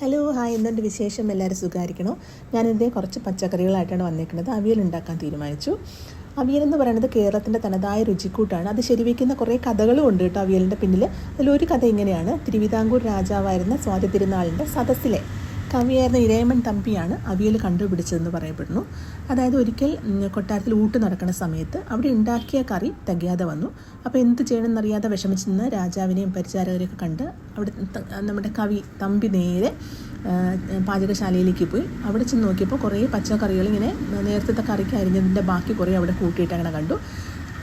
Hello hi എന്തുണ്ട് വിശേഷം? എല്ലാവരും സുഖമായിരിക്കണോ? ഞാനിതേ കുറച്ച് പച്ചക്കറികളായിട്ടാണ് വന്നേക്കുന്നത് അവിയൽ ഉണ്ടാക്കാൻ തീരുമാനിച്ചു. അവിയൽ എന്ന് പറയുന്നത് കേരളത്തിന്റെ തനതായ രുചിക്കൂട്ടാണ്. അത് ശരിവയ്ക്കുന്ന കുറേ കഥകളും ഉണ്ട് കേട്ടോ അവിയലിന്റെ പിന്നിൽ അതിലൊരു കഥ ഇങ്ങനെയാണ്. തിരുവിതാംകൂർ രാജാവായിരുന്ന സ്വാതി തിരുനാളിന്റെ സദസ്സിലെ കവിയായിരുന്ന ഇരേമൻ തമ്പിയാണ് അവിയൽ കണ്ടുപിടിച്ചതെന്ന് പറയപ്പെടുന്നു. അതായത് ഒരിക്കൽ കൊട്ടാരത്തിൽ ഊട്ട് നടക്കുന്ന സമയത്ത് അവിടെ ഉണ്ടാക്കിയ കറി തികയാതെ വന്നു. അപ്പോൾ എന്ത് ചെയ്യണമെന്നറിയാതെ വിഷമിച്ചിരുന്ന രാജാവിനെയും പരിചാരകരെയൊക്കെ കണ്ട് അവിടെ നമ്മുടെ കവി തമ്പി നേരെ പാചകശാലയിലേക്ക് പോയി. അവിടെ ചെന്ന് നോക്കിയപ്പോൾ കുറേ പച്ചക്കറികൾ ഇങ്ങനെ നേരത്തെ കറിക്ക് അരിഞ്ഞതിന്റെ ബാക്കി കുറേ അവിടെ കൂട്ടിയിട്ട് അങ്ങനെ കണ്ടു.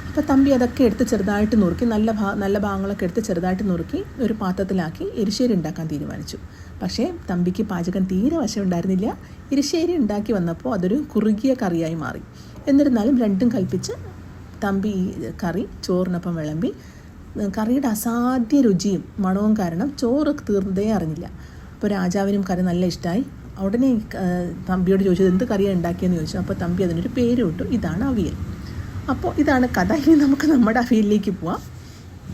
അപ്പോൾ തമ്പി അതൊക്കെ എടുത്ത് ചെറുതായിട്ട് നുറുക്കി നല്ല ഭാ നല്ല ഭാഗങ്ങളൊക്കെ എടുത്ത് ചെറുതായിട്ട് നുറുക്കി ഒരു പാത്രത്തിലാക്കി എരിശ്ശേരി ഉണ്ടാക്കാൻ തീരുമാനിച്ചു. പക്ഷേ തമ്പിക്ക് പാചകം തീരെ വശം ഉണ്ടായിരുന്നില്ല. എരിശ്ശേരി ഉണ്ടാക്കി വന്നപ്പോൾ അതൊരു കുറുകിയ കറിയായി മാറി. എന്നിരുന്നാലും രണ്ടും കൽപ്പിച്ച് തമ്പി കറി ചോറിനൊപ്പം വിളമ്പി കറിയുടെ അസാധ്യ രുചിയും മണവും കാരണം ചോറ് തീർന്നതേ അറിഞ്ഞില്ല. അപ്പോൾ രാജാവിനും കറി നല്ല ഇഷ്ടമായി ഉടനെ തമ്പിയോട് ചോദിച്ചത് എന്ത് കറിയാണ് ഉണ്ടാക്കിയെന്ന്? ചോദിച്ചു. അപ്പോൾ തമ്പി അതിനൊരു പേര് കിട്ടും ഇതാണ് അവിയൽ. അപ്പോൾ ഇതാണ് കഥ. ഇനി നമുക്ക് നമ്മുടെ അവിയലിലേക്ക് പോവാം.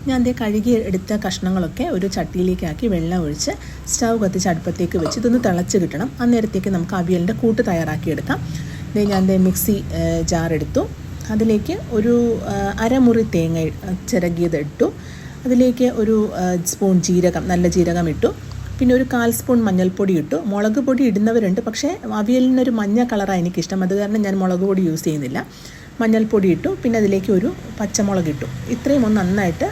ഞാൻ അതേ കഴുകി എടുത്ത കഷ്ണങ്ങളൊക്കെ ഒരു ചട്ടിയിലേക്കാക്കി വെള്ളം ഒഴിച്ച് സ്റ്റവ് കത്തിച്ച് അടുപ്പത്തേക്ക് വെച്ച് ഇതൊന്ന് തിളച്ച് കിട്ടണം അന്നേരത്തേക്ക് നമുക്ക് അവിയലിന്റെ കൂട്ട് തയ്യാറാക്കിയെടുക്കാം ഇതേ ഞാൻ ദേ മിക്സി ജാറെടുത്തു അതിലേക്ക് ഒരു അരമുറി തേങ്ങ ചിരകിയത് ഇട്ടു. അതിലേക്ക് ഒരു സ്പൂൺ ജീരകം നല്ല ജീരകം ഇട്ടു. പിന്നെ ഒരു കാൽ സ്പൂൺ മഞ്ഞൾപ്പൊടി ഇട്ടു. മുളക് പൊടി ഇടുന്നവരുണ്ട് പക്ഷേ അവിയലിനൊരു മഞ്ഞ കളറാണ് എനിക്കിഷ്ടം. അത് കാരണം ഞാൻ മുളക് പൊടി യൂസ് ചെയ്യുന്നില്ല. മഞ്ഞൾപ്പൊടി ഇട്ടു പിന്നെ അതിലേക്ക് ഒരു പച്ചമുളക് ഇട്ടു. ഇത്രയും ഒന്ന് നന്നായിട്ട്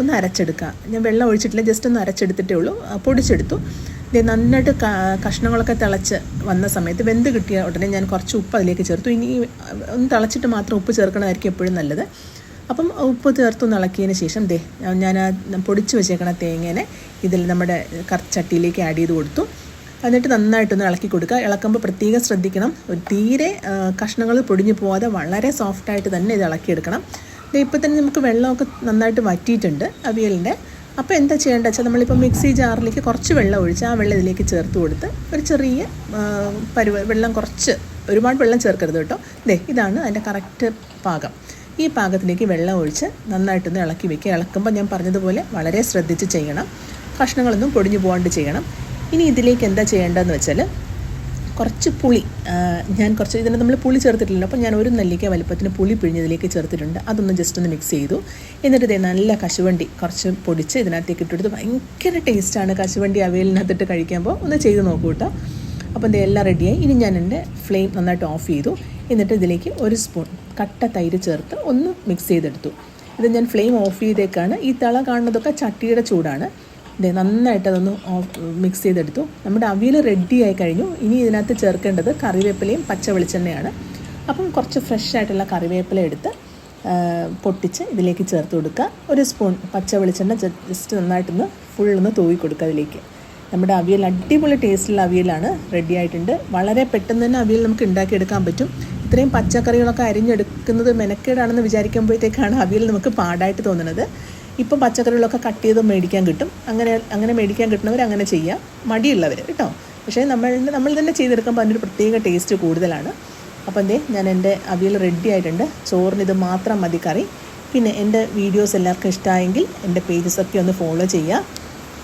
ഒന്ന് അരച്ചെടുക്കുക. ഞാൻ വെള്ളം ഒഴിച്ചിട്ടില്ല ജസ്റ്റ് ഒന്ന് അരച്ചെടുത്തിട്ടേ ഉള്ളൂ. പൊടിച്ചെടുത്തു. നന്നായിട്ട് കഷ്ണങ്ങളൊക്കെ തിളച്ച് വന്ന സമയത്ത് വെന്ത് കിട്ടിയ ഉടനെ ഞാൻ കുറച്ച് ഉപ്പ് അതിലേക്ക് ചേർത്തു. ഇനി ഒന്ന് തിളച്ചിട്ട് മാത്രം ഉപ്പ് ചേർക്കണമായിരിക്കും എപ്പോഴും നല്ലത്. അപ്പം ഉപ്പ് ചേർത്തൊന്ന് ഇളക്കിയതിന് ശേഷം ദേ ഞാൻ പൊടിച്ച് വെച്ചേക്കണ തേങ്ങേനെ ഇതിൽ നമ്മുടെ കറച്ചട്ടിയിലേക്ക് ആഡ് ചെയ്ത് കൊടുത്തു. എന്നിട്ട് നന്നായിട്ടൊന്ന് ഇളക്കി കൊടുക്കുക. ഇളക്കുമ്പോൾ പ്രത്യേകം ശ്രദ്ധിക്കണം. തീരെ കഷ്ണങ്ങൾ പൊടിഞ്ഞു പോവാതെ വളരെ സോഫ്റ്റായിട്ട് തന്നെ ഇത് ഇളക്കിയെടുക്കണം. ഇപ്പോൾ തന്നെ നമുക്ക് വെള്ളമൊക്കെ നന്നായിട്ട് വറ്റിയിട്ടുണ്ട് അവിയലിന്റെ. അപ്പോൾ എന്താ ചെയ്യേണ്ടത് വെച്ചാൽ നമ്മളിപ്പോൾ മിക്സി ജാറിലേക്ക് കുറച്ച് വെള്ളം ഒഴിച്ച് ആ വെള്ളം ഇതിലേക്ക് ചേർത്ത് കൊടുത്ത് ഒരു ചെറിയ പരുവ വെള്ളം കുറച്ച് ഒരുപാട് വെള്ളം ചേർക്കരുത് കേട്ടോ. ദേ ഇതാണ് അതിന്റെ കറക്റ്റ് പാകം. ഈ പാകത്തിലേക്ക് വെള്ളം ഒഴിച്ച് നന്നായിട്ടൊന്ന് ഇളക്കി വെക്കുക. ഇളക്കുമ്പോൾ ഞാൻ പറഞ്ഞതുപോലെ വളരെ ശ്രദ്ധിച്ച് ചെയ്യണം. കഷ്ണങ്ങളൊന്നും പൊടിഞ്ഞു പോകാണ്ട് ചെയ്യണം. ഇനി ഇതിലേക്ക് എന്താ ചെയ്യേണ്ടതെന്ന് വെച്ചാൽ കുറച്ച് പുളി ഞാൻ കുറച്ച് ഇതിന് നമ്മൾ പുളി ചേർത്തിട്ടില്ല അപ്പോൾ ഞാൻ ഒരു നെല്ലിക്ക വലുപ്പത്തിന് പുളി പിഴിഞ്ഞ് ഇതിലേക്ക് ചേർത്തിട്ടുണ്ട്. അതൊന്ന് ജസ്റ്റ് ഒന്ന് മിക്സ് ചെയ്തു. എന്നിട്ട് ഇതേ നല്ല കശുവണ്ടി കുറച്ച് പൊടിച്ച് ഇതിനകത്തേക്ക് ഇട്ടെടുത്ത് ഭയങ്കര ടേസ്റ്റാണ് കശുവണ്ടി അവയിലിനകത്തിട്ട് കഴിക്കുമ്പോൾ ഒന്ന് ചെയ്ത് നോക്കൂ കേട്ടോ അപ്പോൾ ഇത് എല്ലാം റെഡിയായി ഇനി ഞാൻ എന്റെ ഫ്ലെയിം നന്നായിട്ട് ഓഫ് ചെയ്തു. എന്നിട്ട് ഇതിലേക്ക് ഒരു സ്പൂൺ കട്ട തൈര് ചേർത്ത് ഒന്ന് മിക്സ് ചെയ്തെടുത്തു. ഇത് ഞാൻ ഫ്ലെയിം ഓഫ് ചെയ്തേക്കാണ്. ഈ തള കാണുന്നതൊക്കെ ചട്ടിയുടെ ചൂടാണ്. ഇത് നന്നായിട്ട് അതൊന്ന് മിക്സ് ചെയ്തെടുത്തു. നമ്മുടെ അവിയൽ റെഡി ആയി കഴിഞ്ഞു. ഇനി ഇതിനകത്ത് ചേർക്കേണ്ടത് കറിവേപ്പിലയും പച്ച വെളിച്ചെണ്ണയാണ്. അപ്പം കുറച്ച് ഫ്രഷ് ആയിട്ടുള്ള കറിവേപ്പില എടുത്ത് പൊട്ടിച്ച് ഇതിലേക്ക് ചേർത്ത് കൊടുക്കുക. ഒരു സ്പൂൺ പച്ച വെളിച്ചെണ്ണ ജസ്റ്റ് നന്നായിട്ടൊന്ന് ഫുൾ ഒന്ന് തൂവി കൊടുക്കുക അതിലേക്ക്. നമ്മുടെ അവിയൽ അടിപൊളി ടേസ്റ്റുള്ള അവിയലാണ്. റെഡി ആയിട്ടുണ്ട്. വളരെ പെട്ടെന്ന് തന്നെ അവിയൽ നമുക്ക് ഉണ്ടാക്കിയെടുക്കാൻ പറ്റും. ഇത്രയും പച്ചക്കറികളൊക്കെ അരിഞ്ഞെടുക്കുന്നത് മെനക്കേടാണെന്ന് വിചാരിക്കുമ്പോഴത്തേക്കാണ് അവിയൽ നമുക്ക് പാടായിട്ട് തോന്നുന്നത്. ഇപ്പം പച്ചക്കറികളൊക്കെ കട്ട് ചെയ്ത് മേടിക്കാൻ കിട്ടും. അങ്ങനെ അങ്ങനെ മേടിക്കാൻ കിട്ടുന്നവർ അങ്ങനെ ചെയ്യാം. മടിയുള്ളവർ കേട്ടോ. പക്ഷേ നമ്മൾ നമ്മൾ തന്നെ ചെയ്തെടുക്കുമ്പോൾ അതിന്റെ ഒരു പ്രത്യേക ടേസ്റ്റ് കൂടുതലാണ്. അപ്പം എന്തേ ഞാൻ എന്റെ അവിയൽ റെഡി ആയിട്ടുണ്ട്. ചോറിന് ഇത് മാത്രം മതി കറി. പിന്നെ എന്റെ വീഡിയോസ് എല്ലാവർക്കും ഇഷ്ടമായെങ്കിൽ എന്റെ പേജസൊക്കെ ഒന്ന് ഫോളോ ചെയ്യുക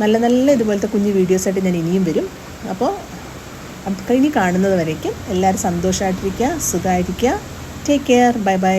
നല്ല നല്ല ഇതുപോലത്തെ കുഞ്ഞു വീഡിയോസായിട്ട് ഞാൻ ഇനിയും വരും. അപ്പോൾ അപ്പം ഇനി കാണുന്നത് വരേക്കും. എല്ലാവരും സന്തോഷമായിട്ടിരിക്കുക സുഖമായിരിക്കുക ടേക്ക് കെയർ ബൈ ബൈ